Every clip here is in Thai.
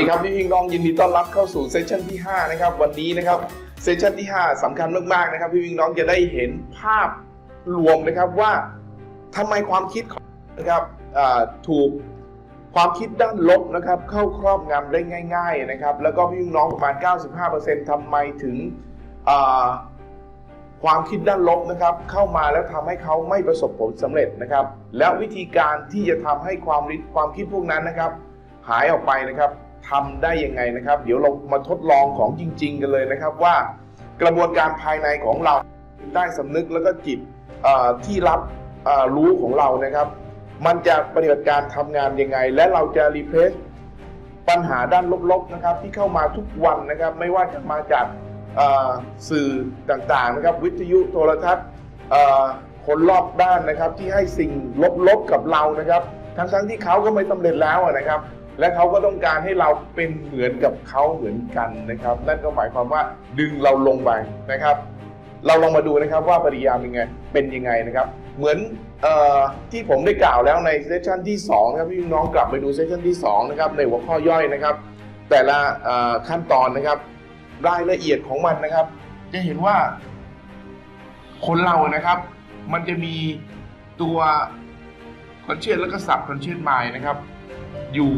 วัสดีครับพี่พิงน้องยินดีต้อนรับเข้าสู่เซสชันที่ 5 นะครับ วันนี้นะครับเซสชันที่ 5สำคัญมากๆนะครับพี่พิงน้องจะได้เห็นภาพรวมนะครับว่าทำไมความคิดของนะครับถูกความคิดด้านลบนะครับ เข้าครอบงำได้ง่าย ๆนะครับ แล้วก็พี่พิงน้องประมาณ 95%ทำไมถึงความคิดด้านลบนะครับ เข้ามาแล้วทำให้เขาไม่ประสบผลสำเร็จนะครับ แล้ววิธีการที่จะทำให้ความริความคิดพวกนั้นนะครับ หายออกไปนะครับ ทำได้ยังไงนะครับ เดี๋ยวเรามาทดลองของจริง ๆ กันเลยนะครับว่ากระบวนการภายในของเราได้สำนึกแล้วก็จิตที่รับรู้ของเรานะครับ มันจะปฏิบัติการทำงานยังไง และเราจะรีเพลซปัญหาด้านลบๆนะครับ ที่เข้ามาทุกวันนะครับ ไม่ว่าจะมาจากสื่อต่างๆนะครับ วิทยุโทรทัศน์คนรอบด้านนะครับ ที่ให้สิ่งลบๆกับเรานะครับ ทั้งๆที่เขาก็ไม่สำเร็จแล้วนะครับ และเขาก็ต้องการให้เราเป็นเหมือนกับเขาเหมือนกันนะครับ นั่นก็หมายความว่าดึงเราลงไปนะครับ เราลองมาดูนะครับว่าปริยาเป็นไงเป็นยังไงนะครับ เหมือนออที่ผมได้กล่าวแล้วในเซสชันที่2ครับพี่น้องกลับไปดูเซสชันที่2นะครับในหัวข้อย่อยนะครับ แต่ละขั้นตอนนะครับ รายละเอียดของมันนะครับ จะเห็นว่าคนเรานะครับ มันจะมีตัวคอนเชียสแล้วก็สับคอนเชียสมายนะครับ อยู่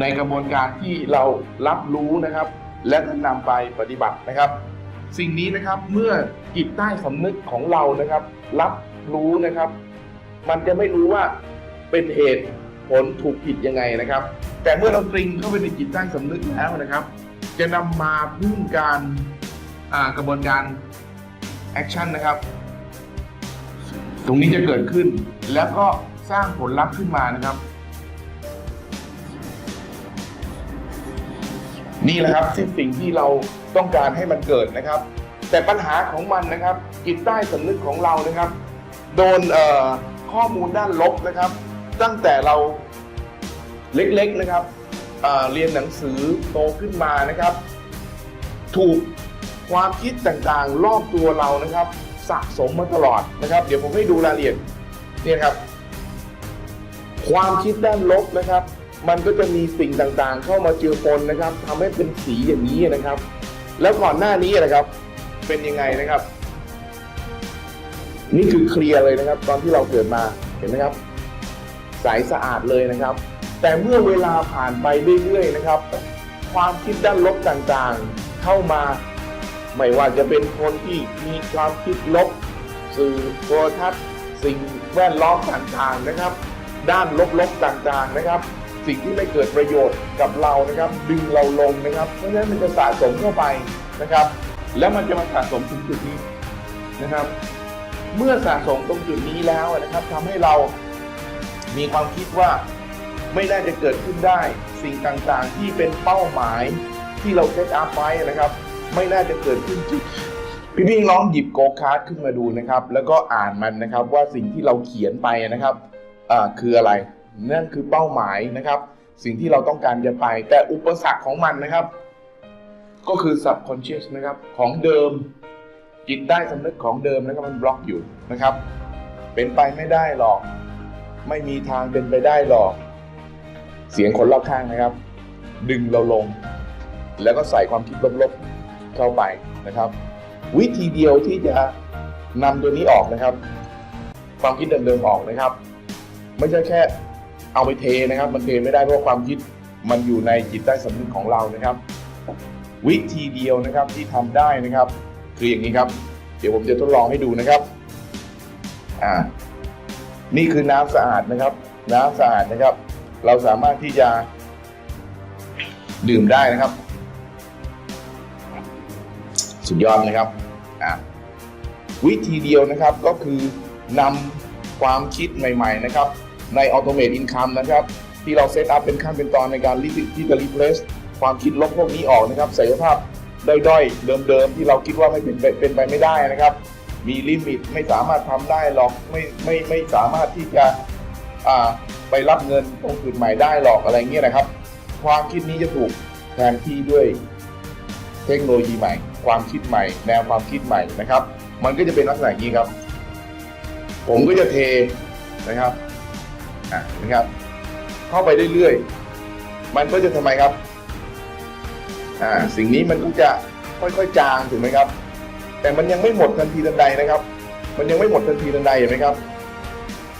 ในกระบวนการที่เรารับรู้นะครับ และนำไปปฏิบัตินะครับ สิ่งนี้นะครับเมื่อจิตใต้สำนึกของเรานะครับ รับรู้นะครับ มันจะไม่รู้ว่าเป็นเหตุผลถูกผิดยังไงนะครับ แต่เมื่อเราตรึงเข้าไปในจิตใต้สำนึกแล้วนะครับ จะนำมาพึ่งการกระบวนการแอคชั่นนะครับ ตรงนี้จะเกิดขึ้นแล้วก็สร้างผลลัพธ์ขึ้นมานะครับ นี่แหละครับที่สิ่งที่เราต้องการให้มันเกิดนะครับ แต่ปัญหาของมันนะครับจิตใต้สำนึกของเรานะครับ โดนข้อมูลด้านลบนะครับ ตั้งแต่เราเล็กๆนะครับเเรียนหนังสือโตขึ้นมานะครับ ถูกความคิดต่างๆ รอบตัวเรานะครับ สะสมมาตลอดนะครับ เดี๋ยวผมให้ดูรายละเอียดเนี่ยครับ ความคิดด้านลบนะครับ มันก็จะมีสิ่งต่างๆ เข้ามาเจือปนนะครับทำให้เป็นสีอย่างนี้นะครับ แล้วก่อนหน้านี้นะครับเป็นยังไงนะครับ นี่คือเคลียร์เลยนะครับ ตอนที่เราเกิดมาเห็นไหมครับ ใสสะอาดเลยนะครับ แต่เมื่อเวลาผ่านไปเรื่อยๆนะครับ ความคิดด้านลบต่างๆ เข้ามาไม่ว่าจะเป็นคนที่มีความคิดลบ สื่อโทรทัศน์สิ่งแวดล้อมต่างๆนะครับ ด้านลบๆต่างๆนะครับ สิ่งที่ไม่เกิดประโยชน์กับเรานะครับ ดึงเราลงนะครับ เพราะฉะนั้นมันจะสะสมเข้าไปนะครับ แล้วมันจะมาสะสมถึงจุดนี้นะครับ เมื่อสะสมตรงจุดนี้แล้วนะครับทำให้เรามีความคิดว่าไม่น่าจะเกิดขึ้นได้ สิ่งต่างๆ ที่เป็นเป้าหมายที่เราเซตอัพไว้นะครับ ไม่น่าจะเกิดขึ้นจริงพี่พี่น้องหยิบโกคาร์ดขึ้นมาดูนะครับ แล้วก็อ่านมันนะครับว่าสิ่งที่เราเขียนไปนะครับคืออะไร นั่นคือเป้าหมายนะครับ สิ่งที่เราต้องการจะไป แต่อุปสรรคของมันนะครับ ก็คือ subconscious นะครับของเดิมจิตใต้สำนึกของเดิมนะครับมันบล็อกอยู่นะครับ เป็นไปไม่ได้หรอก ไม่มีทางเป็นไปได้หรอก เสียงคนรอบข้างนะครับ ดึงเราลง แล้วก็ใส่ความคิดลบๆเข้าไปนะครับ วิธีเดียวที่จะนำตัวนี้ออกนะครับ ความคิดเดิมๆออกนะครับ ไม่ใช่แค่ เอาไปเทนะครับ มันเทไม่ได้เพราะความคิดมันอยู่ในจิตใต้สำนึกของเรานะครับ วิธีเดียวนะครับที่ทำได้นะครับ คืออย่างนี้ครับ เดี๋ยวผมจะทดลองให้ดูนะครับอ่านี่คือน้ำสะอาดนะครับ น้ำสะอาดนะครับ เราสามารถที่จะดื่มได้นะครับ สุดยอดนะครับอ่าวิธีเดียวนะครับก็คือนำความคิดใหม่ ๆ นะครับ ใน Automate Income นะครับ ที่เราเซตอัพเป็นขั้นเป็นตอนในการที่จะ replace ความคิดลบพวกนี้ออกนะครับศักยภาพด้อยๆ เดิมๆ ที่เราคิดว่าไม่เป็นไปเป็นไปไม่ได้นะครับ มีลิมิตไม่สามารถทำได้หรอกไม่ไม่ไม่สามารถที่จะไปรับเงินตรงจุดใหม่ได้หรอกอะไรเงี้ยนะครับ ความคิดนี้จะถูกแทนที่ด้วยเทคโนโลยีใหม่ ความคิดใหม่ แนวความคิดใหม่นะครับ มันก็จะเป็นลักษณะนี้ครับ ผมก็จะเทนะครับ อะนะครับ เข้าไปเรื่อยๆ มันก็จะทำไมครับ อ่า สิ่งนี้มันก็จะค่อยๆจางถูกไหมครับ แต่มันยังไม่หมดทันทีทันใดนะครับ มันยังไม่หมดทันทีทันใดเห็นไหมครับ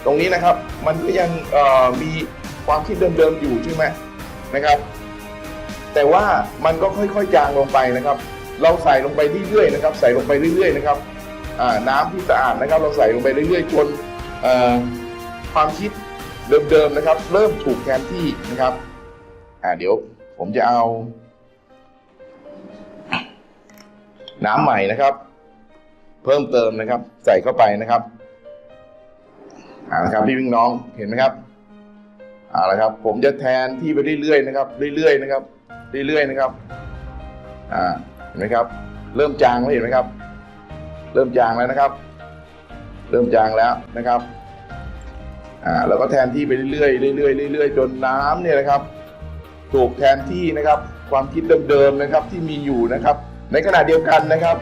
ตรงนี้นะครับ มันก็ยังมีความคิดเดิมๆอยู่ใช่ไหมนะครับ แต่ว่ามันก็ค่อยๆจางลงไปนะครับ เราใส่ลงไปเรื่อยๆนะครับ ใส่ลงไปเรื่อยๆนะครับน้ำที่สะอาดนะครับ เราใส่ลงไปเรื่อยๆจนความคิด เดิมๆนะครับ เริ่มถูกแทนที่นะครับอ่าเดี๋ยวผมจะเอา น้ำใหม่นะครับ เพิ่มเติมนะครับ ใส่เข้าไปนะครับอ่าละครับพี่วิ่งน้องเห็นไหมครับเอาละครับ ผมจะแทนที่ไปเรื่อยๆนะครับ เรื่อยๆนะครับ เรื่อยๆนะครับอ่าเห็นไหมครับ เริ่มจางแล้วเห็นไหมครับ เริ่มจางแล้วนะครับ เริ่มจางแล้วนะครับ อ่าเราก็แทนที่ไปเรื่อยๆเรื่อยๆเรื่อยๆจนน้ำเนี่ยนะครับถูกแทนที่นะครับความคิดเดิมๆนะครับที่มีอยู่นะครับ ในขณะเดียวกันนะครับ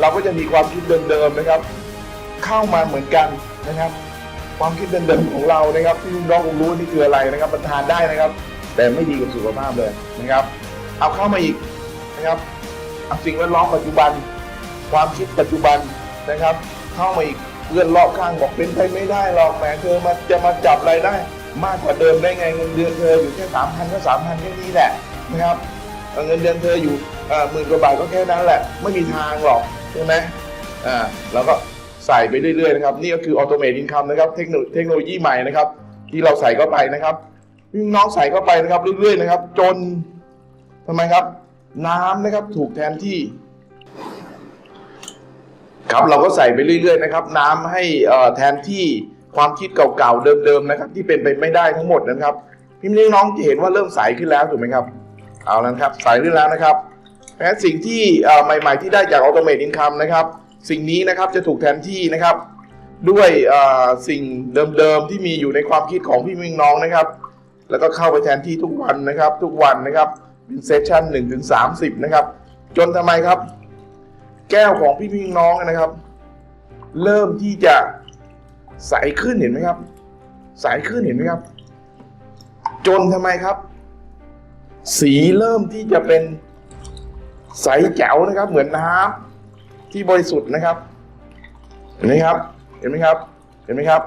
เราก็จะมีความคิดเดิมๆนะครับ เข้ามาเหมือนกันนะครับ ความคิดเดิมๆของเรานะครับ ที่น้องคงรู้นี่คืออะไรนะครับมันทานได้นะครับ แต่ไม่ดีกับสุขภาพเลยนะครับ เอาเข้ามาอีกนะครับเอาสิ่งแวดล้อมปัจจุบัน ความคิดปัจจุบันนะครับ เข้ามาอีก เพื่อนรอบข้างบอกเป็นไปไม่ได้หรอกแหมเธอมาจะมาจับรายได้ มากกว่าเดิมได้ไงเงินเดือนเธออยู่แค่สามพันก็สามพันแค่นี้แหละนะครับเงินเดือนเธออยู่หมื่นกว่าบาทก็แค่นั้นแหละ ไม่มีทางหรอกใช่ไหมอ่าแล้วก็ใส่ไปเรื่อยๆนะครับนี่ก็คือออโตเม e อินคัมนะครับเทคโนโลยีใหม่นะครับ ที่เราใส่เข้าไปนะครับน้องใส่เข้าไปนะครับเรื่อยๆนะครับ จนทำไมครับ น้ำนะครับถูกแทนที่ ครับเราก็ใส่ไปเรื่อยๆนะครับ น้ำให้แทนที่ความคิดเก่าๆเดิมๆนะครับ ที่เป็นไปไม่ได้ทั้งหมดนะครับ พี่น้องจะเห็นว่าเริ่มใสขึ้นแล้วถูกไหมครับ เอาแล้วครับใสขึ้นแล้วนะครับเพราะฉะนั้สิ่งที่ใหม่ๆที่ได้จากออโตเม e อินคัมนะครับ สิ่งนี้นะครับจะถูกแทนที่นะครับ ด้วยสิ่งเดิมๆที่มีอยู่ในความคิดของพี่มิงน้องนะครับ แล้วก็เข้าไปแทนที่ทุกวันนะครับ ทุกวันนะครับเป็นเซสชั่นหนึ่งถึงสามสิบนะครับ จนทำไมครับ แก้วของพี่พี่น้องนะครับ เริ่มที่จะใสขึ้นเห็นไหมครับ ใสขึ้นเห็นไหมครับ จนทำไมครับ สีเริ่มที่จะเป็นใสแจ๋วนะครับ เหมือนน้ำที่บริสุทธิ์นะครับ เห็นไหมครับ เห็นไหมครับ เห็นไหมครับ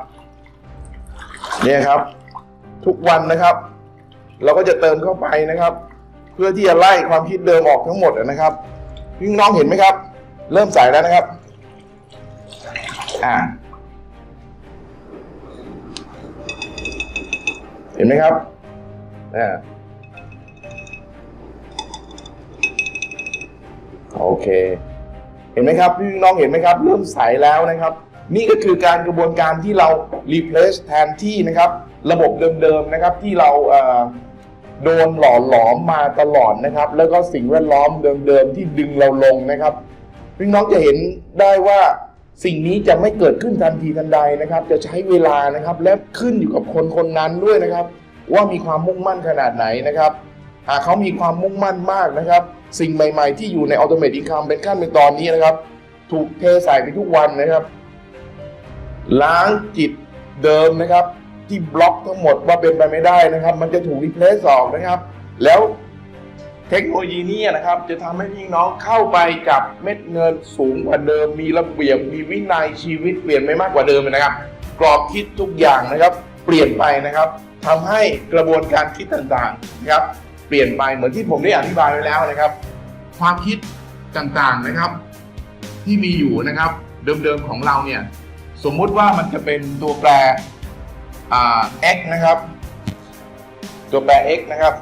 เนี่ยครับ ทุกวันนะครับ เราก็จะเติมเข้าไปนะครับ เพื่อที่จะไล่ความคิดเดิมออกทั้งหมดนะครับพี่น้องเห็นไหมครับ เริ่มใส่แล้วนะครับ อ่า เห็นไหมครับอ่าโอเค เห็นไหมครับพี่น้องเห็นไหมครับ เริ่มใสแล้วนะครับ นี่ก็คือการกระบวนการที่เรา replace แทนที่นะครับ ระบบเดิมๆนะครับที่เราโดนหล่อหลอมมาตลอดนะครับ แล้วก็สิ่งแวดล้อมเดิมๆที่ดึงเราลงนะครับ พี่น้องจะเห็นได้ว่าสิ่งนี้จะไม่เกิดขึ้นทันทีทันใดนะครับ จะใช้เวลานะครับ และขึ้นอยู่กับคนคนนั้นด้วยนะครับ ว่ามีความมุ่งมั่นขนาดไหนนะครับ หากเขามีความมุ่งมั่นมากนะครับ สิ่งใหม่ ๆ ที่อยู่ใน Automate Income เป็นขั้นเป็นตอนนี้นะครับ ถูกเทใส่ไปทุกวันนะครับ ล้างจิตเดิมนะครับ ที่บล็อกทั้งหมดว่าเป็นไปไม่ได้นะครับ มันจะถูกรีเพลซออกนะครับ แล้ว เทคโนโลยีนี้นะครับจะทำให้พี่น้องเข้าไปกับเม็ดเงินสูงกว่าเดิม มีระเบียบมีวินัยชีวิตเปลี่ยนไปมากกว่าเดิมนะครับ กรอบคิดทุกอย่างนะครับ เปลี่ยนไปนะครับทำให้กระบวนการคิดต่างๆนะครับ เปลี่ยนไปเหมือนที่ผมได้อธิบายไว้แล้วนะครับ ความคิดต่างๆนะครับ ที่มีอยู่นะครับเดิมๆของเราเนี่ยสมมุติว่ามันจะเป็นตัวแปร x นะครับ ตัวแปร x นะครับ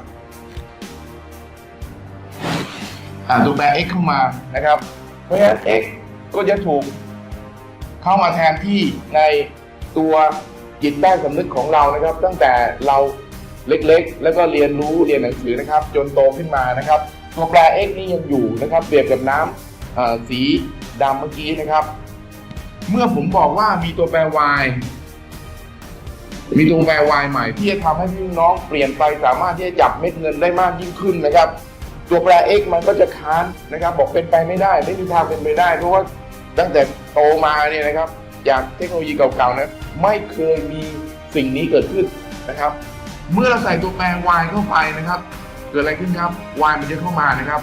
อ่าตัวแปร x เข้ามานะครับ เพราะฉะนั้น x ก็จะถูกเข้ามาแทนที่ในตัวจิตใต้สำนึกของเรานะครับ ตั้งแต่เราเล็กๆ แล้วก็เรียนรู้เรียนหนังสือนะครับ จนโตขึ้นมานะครับ ตัวแปร x นี่ยังอยู่นะครับ เปรียบกับน้ำสีดำเมื่อกี้นะครับ เมื่อผมบอกว่ามีตัวแปร y มีตัวแปร y ใหม่ที่จะทำให้พี่น้องเปลี่ยนไปสามารถที่จะจับเม็ดเงินได้มากยิ่งขึ้นนะครับ ตัวแปร x มันก็จะค้านนะครับบอกเป็นไปไม่ได้ไม่มีทางเป็นไปได้เพราะว่าตั้งแต่โตมาเนี่ยนะครับจากเทคโนโลยีเก่าๆนะไม่เคยมีสิ่งนี้เกิดขึ้นนะครับ เมื่อเราใส่ตัวแปร y เข้าไปนะครับ เกิดอะไรขึ้นครับวายมันจะเข้ามานะครับ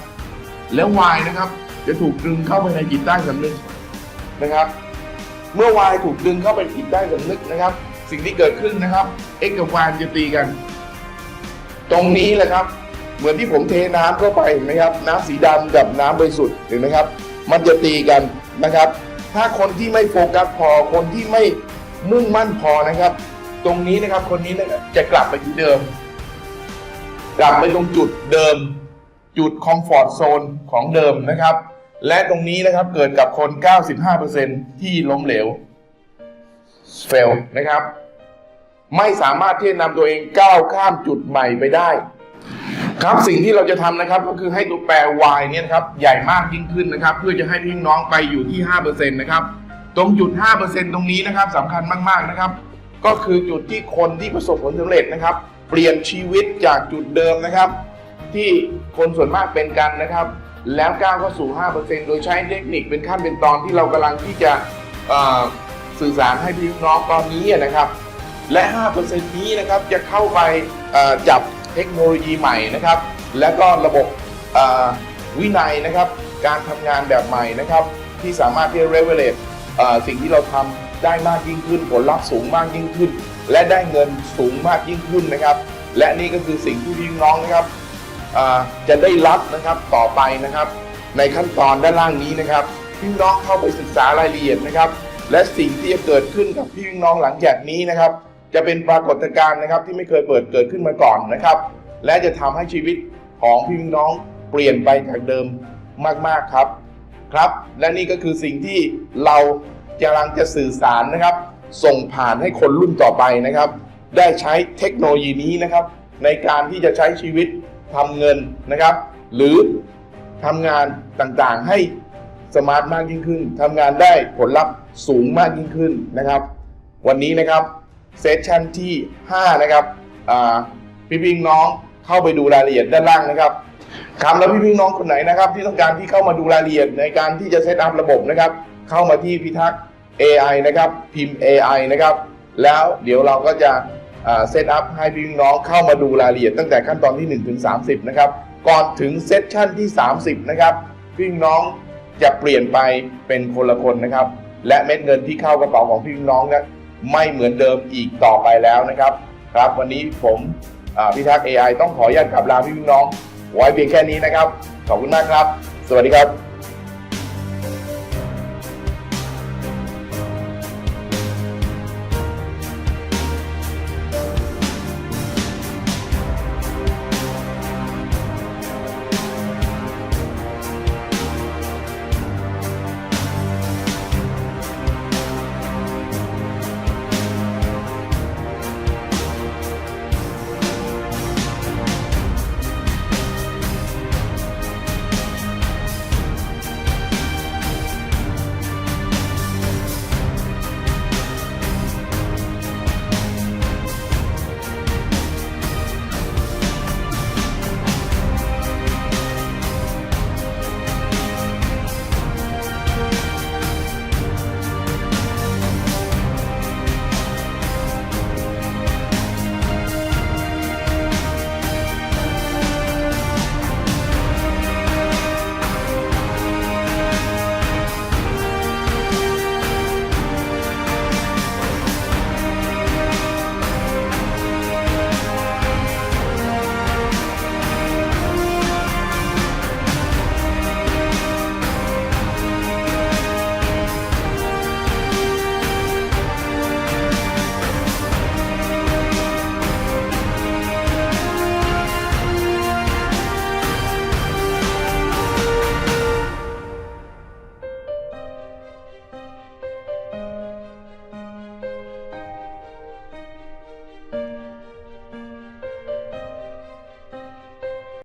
แล้ววายนะครับจะถูกดึงเข้าไปในจิตใต้สำนึกนะครับ เมื่อวายถูกดึงเข้าไปจิตใต้สำนึกนะครับ สิ่งที่เกิดขึ้นนะครับ x กับ y จะตีกัน ตรงนี้แหละครับ เหมือนที่ผมเทน้ำเข้าไปเห็นไหมครับ น้ำสีดำกับน้ำบริสุทธิ์เห็นไหมครับ มันจะตีกันนะครับ ถ้าคนที่ไม่โฟกัสพอคนที่ไม่มุ่งมั่นพอนะครับ ตรงนี้นะครับคนนี้นะครับจะกลับไปที่เดิม กลับไปตรงจุดเดิม จุดคอมฟอร์ทโซนของเดิมนะครับ และตรงนี้นะครับเกิดกับคน 95%ที่ล้มเหลวเฟลนะครับ ไม่สามารถที่จะนำตัวเองก้าวข้ามจุดใหม่ไปได้ ครับสิ่งที่เราจะทำนะครับก็คือให้ตัวแปร y เนี่ยนะครับใหญ่มากยิ่งขึ้นนะครับ เพื่อจะให้พี่น้องไปอยู่ที่5%นะครับตรงจุด 5%ตรงนี้นะครับสำคัญมากๆนะครับ ก็คือจุดที่คนที่ประสบผลสำเร็จนะครับ เปลี่ยนชีวิตจากจุดเดิมนะครับ ที่คนส่วนมากเป็นกันนะครับ แล้วก้าวเข้าสู่ 5%โดยใช้เทคนิคเป็นขั้นเป็นตอนที่เรากำลังที่จะสื่อสารให้พี่น้องตอนนี้นะครับ และ 5%นี้นะครับจะเข้าไปจับ เทคโนโลยีใหม่นะครับ และก็ระบบวินัยนะครับ การทำงานแบบใหม่นะครับ ที่สามารถที่จะ regulate เอ่อสิ่งที่เราทำได้มากยิ่งขึ้น ผลลัพธ์สูงมากยิ่งขึ้น และได้เงินสูงมากยิ่งขึ้นนะครับ และนี่ก็คือสิ่งที่พี่น้องนะครับจะได้รับนะครับต่อไปนะครับ ในขั้นตอนด้านล่างนี้นะครับพี่น้องเข้าไปศึกษารายละเอียดนะครับ และสิ่งที่จะเกิดขึ้นกับพี่น้องหลังจากนี้นะครับ จะเป็นปรากฏการณ์นะครับที่ไม่เคยเปิดเกิดขึ้นมาก่อนนะครับ และจะทำให้ชีวิตของพี่น้องเปลี่ยนไปจากเดิมมากๆครับครับ และนี่ก็คือสิ่งที่เรากำลังจะสื่อสารนะครับ ส่งผ่านให้คนรุ่นต่อไปนะครับ ได้ใช้เทคโนโลยีนี้นะครับ ในการที่จะใช้ชีวิตทำเงินนะครับ หรือทำงานต่างๆให้สมาร์ทมากยิ่งขึ้นทำงานได้ผลลัพธ์สูงมากยิ่งขึ้นนะครับ วันนี้นะครับ เซสชันที่ 5 นะครับพี่พี่น้องเข้าไปดูรายละเอียดด้านล่างนะครับครับแล้วพี่พี่น้องคนไหนนะครับ ที่ต้องการที่เข้ามาดูรายละเอียดในการที่จะเซตอัพระบบนะครับ เข้ามาที่พิทักษ์ AI นะครับ พิมพ์ AI นะครับ แล้วเดี๋ยวเราก็จะเซตอัพให้พี่น้องเข้ามาดูรายละเอียดตั้งแต่ขั้นตอนที่ 1 ถึง 30 นะครับ ก่อนถึงเซสชั่นที่ 30 นะครับ พี่น้องจะเปลี่ยนไปเป็นคนละคนนะครับ และเม็ดเงินที่เข้ากระเป๋าของพี่น้องนะ ไม่เหมือนเดิมอีกต่อไปแล้วนะครับ ครับวันนี้ผมพิทักษ์ AI ต้องขออนุญาตกลับลาพี่น้อง ไว้เพียงแค่นี้นะครับ ขอบคุณมากครับ สวัสดีครับ